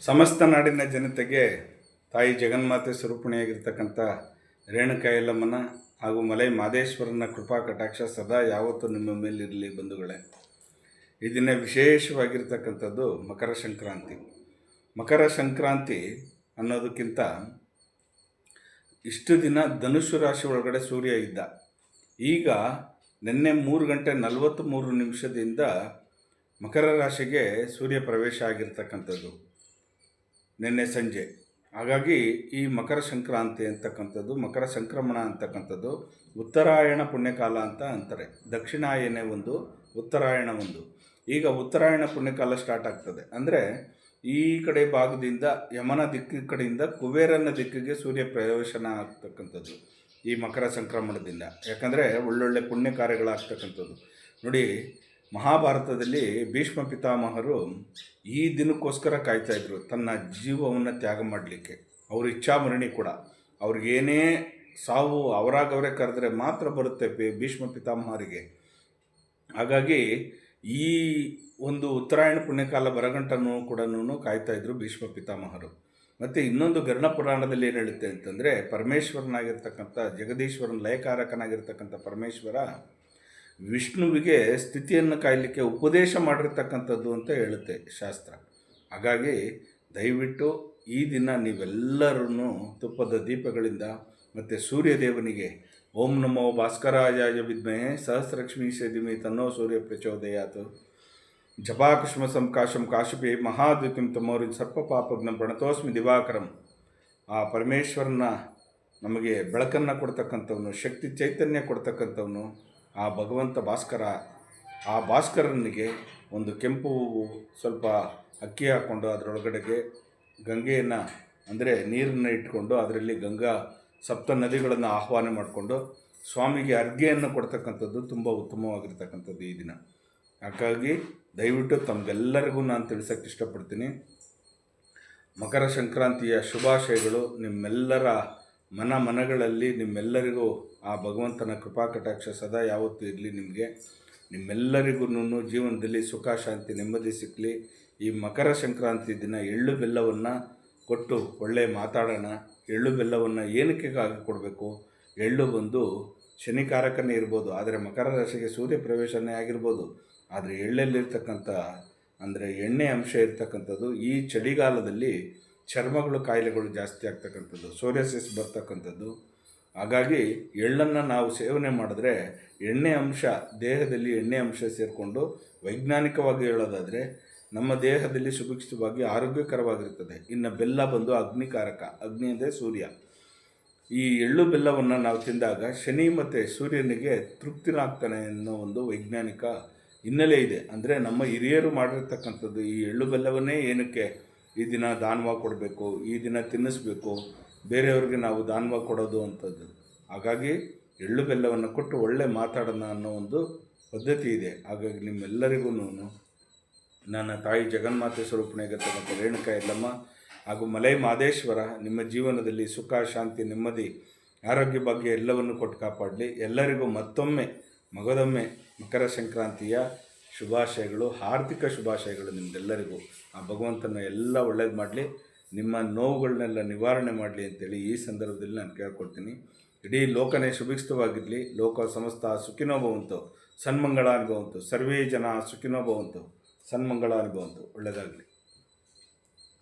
ಸಮಸ್ತ ನಾಡಿನ ಜನತೆಗೆ ತಾಯಿ ಜಗನ್ಮಾತೆ ಸ್ವರೂಪಣಿಯಾಗಿರ್ತಕ್ಕಂಥ ರೇಣುಕಾ ಯಲ್ಲಮ್ಮನ ಹಾಗೂ ಮಲೈ ಮಾದೇಶ್ವರನ ಕೃಪಾ ಕಟಾಕ್ಷ ಸದಾ ಯಾವತ್ತೂ ನಿಮ್ಮ ಮೇಲಿರಲಿ ಬಂಧುಗಳೇ. ಈ ದಿನ ವಿಶೇಷವಾಗಿರ್ತಕ್ಕಂಥದ್ದು ಮಕರ ಸಂಕ್ರಾಂತಿ. ಮಕರ ಸಂಕ್ರಾಂತಿ ಅನ್ನೋದಕ್ಕಿಂತ ಇಷ್ಟು ದಿನ ಧನುಸು ರಾಶಿ ಒಳಗಡೆ ಸೂರ್ಯ ಇದ್ದ. ಈಗ ನಿನ್ನೆ ಮೂರು ಗಂಟೆ ನಲವತ್ತ್ಮೂರು ನಿಮಿಷದಿಂದ ಮಕರ ರಾಶಿಗೆ ಸೂರ್ಯ ಪ್ರವೇಶ ಆಗಿರ್ತಕ್ಕಂಥದ್ದು. ನಿನ್ನೆ ಸಂಜೆ. ಹಾಗಾಗಿ ಈ ಮಕರ ಸಂಕ್ರಾಂತಿ ಅಂತಕ್ಕಂಥದ್ದು, ಮಕರ ಸಂಕ್ರಮಣ ಅಂತಕ್ಕಂಥದ್ದು ಉತ್ತರಾಯಣ ಪುಣ್ಯಕಾಲ ಅಂತ ಅಂತಾರೆ. ದಕ್ಷಿಣಾಯನೆ ಒಂದು, ಉತ್ತರಾಯಣ ಒಂದು. ಈಗ ಉತ್ತರಾಯಣ ಪುಣ್ಯಕಾಲ ಸ್ಟಾರ್ಟ್ ಆಗ್ತದೆ. ಅಂದರೆ ಈ ಕಡೆ ಭಾಗದಿಂದ, ಯಮನ ದಿಕ್ಕಿನ ಕಡೆಯಿಂದ ಕುಬೇರನ ದಿಕ್ಕಿಗೆ ಸೂರ್ಯ ಪ್ರವೇಶನ ಆಗ್ತಕ್ಕಂಥದ್ದು ಈ ಮಕರ ಸಂಕ್ರಮಣದಿಂದ. ಯಾಕಂದರೆ ಒಳ್ಳೊಳ್ಳೆ ಪುಣ್ಯ ಕಾರ್ಯಗಳಾಗ್ತಕ್ಕಂಥದ್ದು ನೋಡಿ ಮಹಾಭಾರತದಲ್ಲಿ ಭೀಷ್ಮ ಪಿತಾಮಹರು ಈ ದಿನಕ್ಕೋಸ್ಕರ ಕಾಯ್ತಾಯಿದ್ರು ತನ್ನ ಜೀವವನ್ನು ತ್ಯಾಗ ಮಾಡಲಿಕ್ಕೆ. ಅವ್ರ ಇಚ್ಛಾಮರಣಿ ಕೂಡ. ಅವ್ರಿಗೇನೇ ಸಾವು ಅವರಾಗವರೇ ಕರೆದ್ರೆ ಮಾತ್ರ ಬರುತ್ತೆ ಭೀಷ್ಮ ಪಿತಾಮಹರಿಗೆ. ಹಾಗಾಗಿ ಈ ಒಂದು ಉತ್ತರಾಯಣ ಪುಣ್ಯಕಾಲ ಬರಗಂಟನು ಕೂಡ ಕಾಯ್ತಾ ಇದ್ರು ಭೀಷ್ಮ ಪಿತಾಮಹರು. ಮತ್ತು ಇನ್ನೊಂದು ಗರ್ಣ ಪುರಾಣದಲ್ಲಿ ಏನು ಹೇಳುತ್ತೆ ಅಂತಂದರೆ ಪರಮೇಶ್ವರನಾಗಿರ್ತಕ್ಕಂಥ ಜಗದೀಶ್ವರನ ಲಯಕಾರಕನಾಗಿರ್ತಕ್ಕಂಥ ಪರಮೇಶ್ವರ ವಿಷ್ಣುವಿಗೆ ಸ್ಥಿತಿಯನ್ನು ಕಾಯಲಿಕ್ಕೆ ಉಪದೇಶ ಮಾಡಿರ್ತಕ್ಕಂಥದ್ದು ಅಂತ ಹೇಳುತ್ತೆ ಶಾಸ್ತ್ರ. ಹಾಗಾಗಿ ದಯವಿಟ್ಟು ಈ ದಿನ ನೀವೆಲ್ಲರೂ ತುಪ್ಪದ ದೀಪಗಳಿಂದ ಮತ್ತು ಸೂರ್ಯದೇವನಿಗೆ ಓಂ ನಮೋ ಭಾಸ್ಕರಾಯ ವಿದ್ಮಹೆ ಸಹಸ್ರಲಕ್ಷ್ಮೀ ಸದಿಮಿ ತನ್ನೋ ಸೂರ್ಯ ಪ್ರಚೋದಯಾತ್. ಜಪಾಕುಷ್ಮ ಸಂಕಾಶಂ ಕಾಶಿಪಿ ಮಹಾದ್ವಿತಿಂ ತಮೋರಿ ಸರ್ಪ ಪಾಪಗ್ನ ಪ್ರಣತೋಸ್ಮಿ ದಿವಾಕರಂ. ಆ ಪರಮೇಶ್ವರನ ನಮಗೆ ಬೆಳಕನ್ನು ಕೊಡ್ತಕ್ಕಂಥವನು, ಶಕ್ತಿ ಚೈತನ್ಯ ಕೊಡ್ತಕ್ಕಂಥವನು ಆ ಭಗವಂತ ಭಾಸ್ಕರ, ಆ ಭಾಸ್ಕರನಿಗೆ ಒಂದು ಕೆಂಪು ಸ್ವಲ್ಪ ಅಕ್ಕಿ ಹಾಕ್ಕೊಂಡು ಅದರೊಳಗಡೆಗೆ ಗಂಗೆಯನ್ನು, ಅಂದರೆ ನೀರನ್ನು ಇಟ್ಕೊಂಡು ಅದರಲ್ಲಿ ಗಂಗಾ ಸಪ್ತ ನದಿಗಳನ್ನು ಆಹ್ವಾನ ಮಾಡಿಕೊಂಡು ಸ್ವಾಮಿಗೆ ಅರ್ಘೆಯನ್ನು ಕೊಡ್ತಕ್ಕಂಥದ್ದು ತುಂಬ ಉತ್ತಮವಾಗಿರ್ತಕ್ಕಂಥದ್ದು ಈ ದಿನ. ಹಾಗಾಗಿ ದಯವಿಟ್ಟು ತಮಗೆಲ್ಲರಿಗೂ ನಾನು ತಿಳಿಸೋಕ್ಕೆ ಇಷ್ಟಪಡ್ತೀನಿ. ಮಕರ ಸಂಕ್ರಾಂತಿಯ ಶುಭಾಶಯಗಳು ನಿಮ್ಮೆಲ್ಲರ ಮನ ಮನಗಳಲ್ಲಿ ನಿಮ್ಮೆಲ್ಲರಿಗೂ ಆ ಭಗವಂತನ ಕೃಪಾ ಕಟಾಕ್ಷ ಸದಾ ಯಾವತ್ತೂ ಇರಲಿ ನಿಮಗೆ. ನಿಮ್ಮೆಲ್ಲರಿಗೂ ಜೀವನದಲ್ಲಿ ಸುಖ, ಶಾಂತಿ, ನೆಮ್ಮದಿ ಸಿಕ್ಕಲಿ ಈ ಮಕರ ಸಂಕ್ರಾಂತಿ ದಿನ ಎಳ್ಳು ಬೆಲ್ಲವನ್ನು ಕೊಟ್ಟು ಒಳ್ಳೆ ಮಾತಾಡೋಣ. ಎಳ್ಳು ಬೆಲ್ಲವನ್ನು ಏನಕ್ಕೆ ಆಗಿ ಕೊಡಬೇಕು? ಎಳ್ಳು ಬಂದು ಶನಿಕಾರಕನೇ ಇರ್ಬೋದು, ಆದರೆ ಮಕರ ರಾಶಿಗೆ ಸೂರ್ಯ ಪ್ರವೇಶನೇ ಆಗಿರ್ಬೋದು. ಆದರೆ ಎಳ್ಳಲ್ಲಿರ್ತಕ್ಕಂಥ, ಅಂದರೆ ಎಣ್ಣೆ ಅಂಶ ಇರ್ತಕ್ಕಂಥದ್ದು ಈ ಚಳಿಗಾಲದಲ್ಲಿ ಚರ್ಮಗಳು ಕಾಯಿಲೆಗಳು ಜಾಸ್ತಿ ಆಗ್ತಕ್ಕಂಥದ್ದು, ಸೋರಿಯಸಿಸ್ ಬರ್ತಕ್ಕಂಥದ್ದು, ಹಾಗಾಗಿ ಎಳ್ಳನ್ನು ನಾವು ಸೇವನೆ ಮಾಡಿದ್ರೆ ಎಣ್ಣೆ ಅಂಶ, ದೇಹದಲ್ಲಿ ಎಣ್ಣೆ ಅಂಶ ಸೇರಿಕೊಂಡು ವೈಜ್ಞಾನಿಕವಾಗಿ ಹೇಳೋದಾದರೆ ನಮ್ಮ ದೇಹದಲ್ಲಿ ಸುಭಿಕ್ಷಿತವಾಗಿ ಆರೋಗ್ಯಕರವಾಗಿರ್ತದೆ. ಇನ್ನು ಬೆಲ್ಲ ಬಂದು ಅಗ್ನಿಕಾರಕ, ಅಗ್ನಿ ಅಂದರೆ ಸೂರ್ಯ. ಈ ಎಳ್ಳು ಬೆಲ್ಲವನ್ನು ನಾವು ತಿಂದಾಗ ಶನಿ ಮತ್ತು ಸೂರ್ಯನಿಗೆ ತೃಪ್ತಿನಾಗ್ತಾನೆ ಅನ್ನೋ ಒಂದು ವೈಜ್ಞಾನಿಕ ಹಿನ್ನೆಲೆ ಇದೆ. ಅಂದರೆ ನಮ್ಮ ಹಿರಿಯರು ಮಾಡಿರ್ತಕ್ಕಂಥದ್ದು ಈ ಎಳ್ಳು ಬೆಲ್ಲವನ್ನೇ ಏನಕ್ಕೆ ಈ ದಿನ ದಾನವಾಗಿ ಕೊಡಬೇಕು, ಈ ದಿನ ತಿನ್ನಿಸ್ಬೇಕು, ಬೇರೆಯವ್ರಿಗೆ ನಾವು ದಾನವಾಗಿ ಕೊಡೋದು ಅಂಥದ್ದು ಹಾಗಾಗಿ ಎಳ್ಳು ಬೆಲ್ಲವನ್ನು ಕೊಟ್ಟು ಒಳ್ಳೆ ಮಾತಾಡೋಣ ಅನ್ನೋ ಒಂದು ಪದ್ಧತಿ ಇದೆ. ಹಾಗಾಗಿ ನಿಮ್ಮೆಲ್ಲರಿಗೂ ನನ್ನ ತಾಯಿ ಜಗನ್ಮಾತೆ ಸ್ವರೂಪಣೆಗಿರ್ತಕ್ಕಂಥ ರೇಣುಕಾ ಎಲ್ಲಮ್ಮ ಹಾಗೂ ಮಲೈ ಮಾದೇಶ್ವರ, ನಿಮ್ಮ ಜೀವನದಲ್ಲಿ ಸುಖ, ಶಾಂತಿ, ನೆಮ್ಮದಿ, ಆರೋಗ್ಯ ಭಾಗ್ಯ ಎಲ್ಲವನ್ನು ಕೊಟ್ಟು ಕಾಪಾಡಲಿ. ಎಲ್ಲರಿಗೂ ಮತ್ತೊಮ್ಮೆ, ಮಗದೊಮ್ಮೆ ಮಕರ ಸಂಕ್ರಾಂತಿಯ ಶುಭಾಶಯಗಳು, ಹಾರ್ದಿಕ ಶುಭಾಶಯಗಳು ನಿಮ್ಗೆಲ್ಲರಿಗೂ. ಆ ಭಗವಂತನ ಎಲ್ಲ ಒಳ್ಳೇದು ಮಾಡಲಿ, ನಿಮ್ಮ ನೋವುಗಳನ್ನೆಲ್ಲ ನಿವಾರಣೆ ಮಾಡಲಿ ಅಂತೇಳಿ ಈ ಸಂದರ್ಭದಲ್ಲಿ ನಾನು ಕೇಳ್ಕೊಡ್ತೀನಿ. ಇಡೀ ಲೋಕನೇ ಸುಭಿಕ್ಷಿತವಾಗಿರಲಿ ಲೋಕ ಸಮಸ್ತ ಸುಖಿನೋ ಭವಂತು ಸನ್ಮಂಗಳ ಅನುಭವಂತು ಸರ್ವೇ ಜನ ಸುಖಿನೋ ಭವಂತು ಸನ್ಮಂಗಳ ಅನುಭವಂತು ಒಳ್ಳೆಯದಾಗಲಿ